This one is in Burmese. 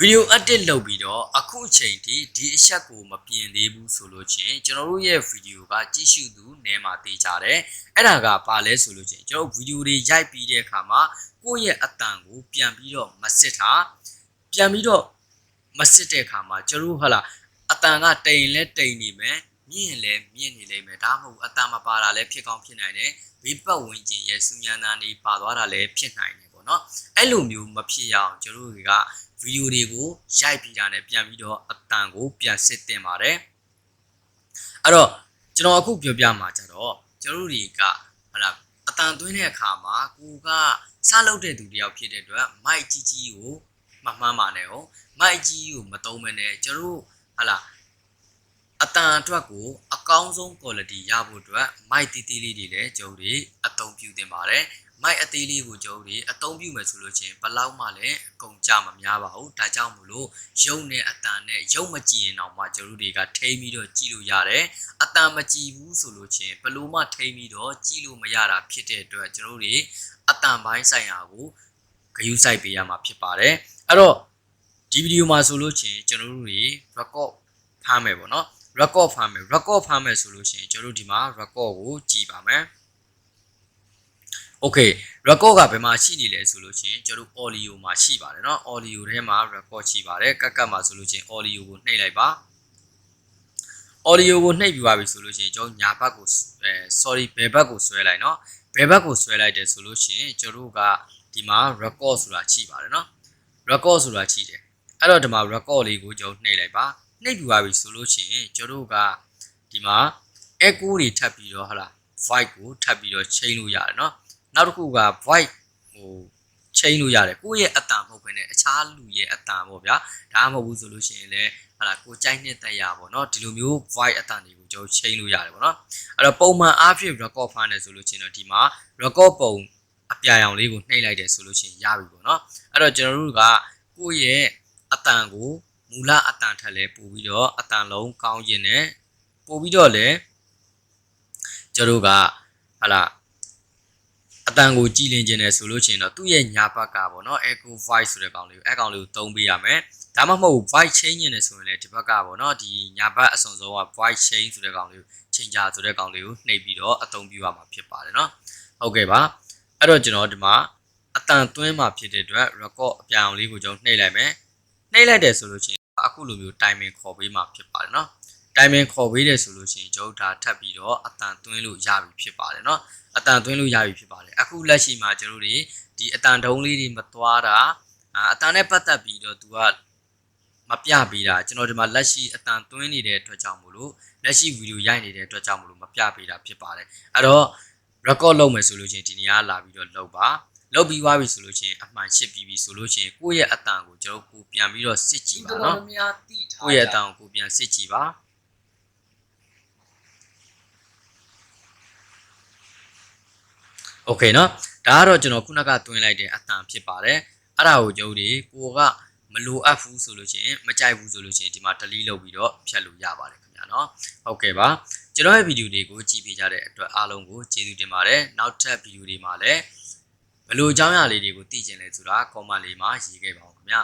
ဗီဒီယို edit လုပ်ပြီးတော့အခုအချိန်ထိဒီအချက်ကိုမပြင်သေးဘူးဆိုလို့ချင်းကျွန်တော်တို့ရဲ့ဗီဒီယိုကကြည့်ရှုသူနဲမှာတေးကြတယ်အဲ့ဒါကဘာလဲဆိုလို့ချင်းကျွန်တော်ဗီဒီယိုတွေရိုက်ပြီးတဲ့အခါမှာကိုယ့်ရဲ့အတန်ကိုပြန်ပြီးတော့မစစ်တာပြန်ပြီးတော့မစစ်တဲ့အခါမှာကျွန်တော်တို့ဟာလာအတန်ကတိမ်လဲတိမ်နေမယ်မြင့်ရင်လဲမြင့်နေလိမ့်မယ်ဒါမှမဟုတ်အတန်မပါတာလည်းဖြစ်ကောင်းဖြစ်နိုင်တယ်ဘေးပတ်ဝန်းကျင်ရဲ့စူညံတန်တွေပါသွားတာလည်းဖြစ်နိုင်တယ်ပေါ့ နော်အဲ့လိုမျိုးမဖြစ်ရအောင်ကျွန်တော်တို့တွေကဗီဒီယိုတွေကိုရိုက်ပြီးတာနဲ့ပြန်ပြီးတော့အတန်ကိုပြန်စစ်တင်ပါတယ်အဲ့တော့ကျွန်တော်အခုပြောပြမှာကြတော့ကျွန်တော်တို့တွေကဟလာအတန်သွင်းတဲ့အခါမှာကိုကစလုပ်တဲ့သူတယောက်ဖြစ်တဲ့အတွက်မိုက်ကြီးကြီးကိုမမှန်းပါနဲ့ဟုတ်မိုက်ကြီးကိုမတုံးမနဲ့ကျွန်တော်တို့ဟလာအတန်အတွက်ကိုအ ကောင်းဆုံး quality ရဖို့အတွက်မိုက်တီးတီးလေးတွေလည်းကျုပ်တွေအသုံးပြုတင်ပါတယ်မိုက်အသေးလေးကိုကျုပ်တွေအသုံးပြုမယ်ဆိုလို့ချင်းဘလောက်မှလည်းအကုန်ကြမများပါဘူးဒါကြောင့်မို့လို့ရုပ်နဲ့အတန်နဲ့ရုပ်မကြည့်ရင်တော့မှကျုပ်တို့တွေကထိမ့်ပြီးတော့ကြည့်လို့ရတယ်အတန်မကြည့်ဘူးဆိုလို့ချင်းဘလို့မှထိမ့်ပြီးတော့ကြည့်လို့မရတာဖြစ်တဲ့အတွက်ကျုပ်တို့တွေအတန်ပိုင်းဆိုင်ရာကိုဂရုစိုက်ပေးရမှာဖြစ်ပါတယ်အဲ့တော့ဒီဗီဒီယိုမှာဆိုလို့ချင်းကျွန်တော်တို့တွေ record ဖမ်းမယ်ပေါ့နော် record ဖမ်းမယ် record ဖမ်းမယ်ဆိုလို့ရှိရင်ကျွန်တော်တို့ဒီမှာ record ကိုကြည်ပါမယ် Okay record ကဘယ်မှာရှိနေလဲဆိုလို့ရှိရင်ကျွန်တော်တို့ audio မှာရှိပါတယ်เนาะ audio ထဲမှာ record ရှိပါတယ်ကတ်ကတ်မှာဆိုလို့ရှိရင် audio ကိုနှိပ်လိုက်ပါ audio ကိုနှိပ်ပြီးပါပြီဆိုလို့ရှိရင်ကျွန်တော်ညာဘက်ကိုအဲ sorry ဘယ်ဘက်ကိုဆွဲလိုက်เนาะဘယ်ဘက်ကိုဆွဲလိုက်တယ်ဆိုလို့ရှိရင်ကျွန်တော်တို့ကဒီမှာ record ဆိုတာရှိပါတယ်เนาะ record ဆိုတာရှိတယ်အဲ့တော့ဒီမှာ record လေးကိုကျွန်တော်နှိပ်လိုက်ပါ နှိပ်ပြီးပါပြီဆိုလို့ရှိရင်ကျွန်တော်တို့ကဒီမှာ echo တွေထပ်ပြီးတော့ဟလာ voice ကိုထပ်ပြီးတော့ချိန်လို့ရတယ်เนาะနောက်တစ်ခုက voice ဟိုချိန်လို့ရတယ်ကိုယ့်ရဲ့အတန်မဟုတ်ဘဲနဲ့အခြားလူရဲ့အတန်ပေါ့ဗျာဒါမှမဟုတ်ဘူးဆိုလို့ရှိရင်လည်းဟလာကိုကြိုက်တဲ့တရားပေါ့เนาะဒီလိုမျိုး voice အတန်တွေကိုကျွန်တော်ချိန်လို့ရတယ်ပေါ့เนาะအဲ့တော့ပုံမှန်အားဖြင့် record ဖမ်းတယ်ဆိုလို့ရှိရင်တော့ဒီမှာ record ပုံအပြာရောင်လေးကိုနှိပ်လိုက်တယ်ဆိုလို့ရှိရင်ရပြီပေါ့เนาะအဲ့တော့ကျွန်တော်တို့ကကိုယ့်ရဲ့အတန်ကို မူလအတန်ထက်လဲပို့ပြီးတော့အတန်လုံးကောင်းခြင်းနဲ့ပို့ပြီးတော့လဲကျွန်တော်တို့ကဟလာအတန်ကိုကြည်လင်ခြင်းနဲ့ဆိုလို့ရှိရင်တော့သူ့ရဲ့ညာဘက်ကပေါ့နော် echo voice ဆိုတဲ့ကောင်လေးကိုအဲကောင်လေးကိုသုံးပေးရမယ်ဒါမှမဟုတ် voice change နေဆိုရင်လည်းဒီဘက်ကပေါ့နော်ဒီညာဘက်အစုံဆုံးက voice change ဆိုတဲ့ကောင်လေးကို changer ဆိုတဲ့ကောင်လေးကိုနှိပ်ပြီးတော့အသုံးပြုရမှာဖြစ်ပါတယ်နော်ဟုတ်ကဲ့ပါအဲ့တော့ကျွန်တော်ဒီမှာအတန်သွင်းမှာဖြစ်တဲ့အတွက် record အပြောင်လေးကိုကျွန်တော်နှိပ်လိုက်မယ်နှိပ်လိုက်တယ်ဆိုလို့ရှိရင်အ ခုလိုမျိုး timing ခေါ်ပေးမှာဖြစ်ပါတယ်နော် timing ခေါ်ပေးတယ်ဆိုလို့ရှိရင်ကျွန်တော်ဒါထပ်ပြီးတော့အတန်သွင်းလို့ရပြီဖြစ်ပါတယ်เนาะအတန်သွင်းလို့ရပြီဖြစ်ပါတယ်အခုလက်ရှိမှာကျွန်တော်တို့ဒီအတန်တုံးလေးတွေမသွားတာအတန်နဲ့ပတ်သက်ပြီးတော့သူကမပြပေးတာကျွန်တော်ဒီမှာလက်ရှိအတန်သွင်းနေတဲ့အတွက်ကြောင့်မို့လို့လက်ရှိဗီဒီယိုရိုက်နေတဲ့အတွက်ကြောင့်မို့လို့မပြပေးတာဖြစ်ပါတယ်အဲ့တော့ record လုပ်မယ်ဆိုလို့ချင်းဒီနေရာလာပြီးတော့လုပ်ပါ လုပ်ပြီးသွားပြီဆိုလို့ချင်းအမှန်ရှစ်ပြီးပြီဆိုလို့ချင်းကိုယ့်ရဲ့အတန်ကိုကျွန်တော်ကိုပြန်ပြီးတော့စစ်ကြည့်ပါเนาะ များတိထား ကိုယ့်ရဲ့အတန်ကိုကိုပြန်စစ်ကြည့်ပါโอเคเนาะဒါကတော့ကျွန်တော်ခုနကတွင်းလိုက်တဲ့အတန်ဖြစ်ပါတယ်အဲ့ဒါကိုကျုပ်တွေကိုကမလိုအပ်ဘူးဆိုလို့ချင်းမကြိုက်ဘူးဆိုလို့ချင်းဒီမှာ delete လုပ်ပြီးတော့ဖြတ်လို့ရပါတယ်ခင်ဗျာเนาะဟုတ်ကဲ့ပါကျွန်တော်ရဲ့ဗီဒီယိုတွေကိုကြည့်ပေးကြတဲ့အတွက်အားလုံးကိုကျေးဇူးတင်ပါတယ်နောက်ထပ်ဗီဒီယိုတွေမှာလည်း ဘယ်လိုအကြောင်းအရာလေးတွေကိုသိကျင်လဲဆိုတာ comment လေးမှာရေးခဲ့ပါဦးခင်ဗျာ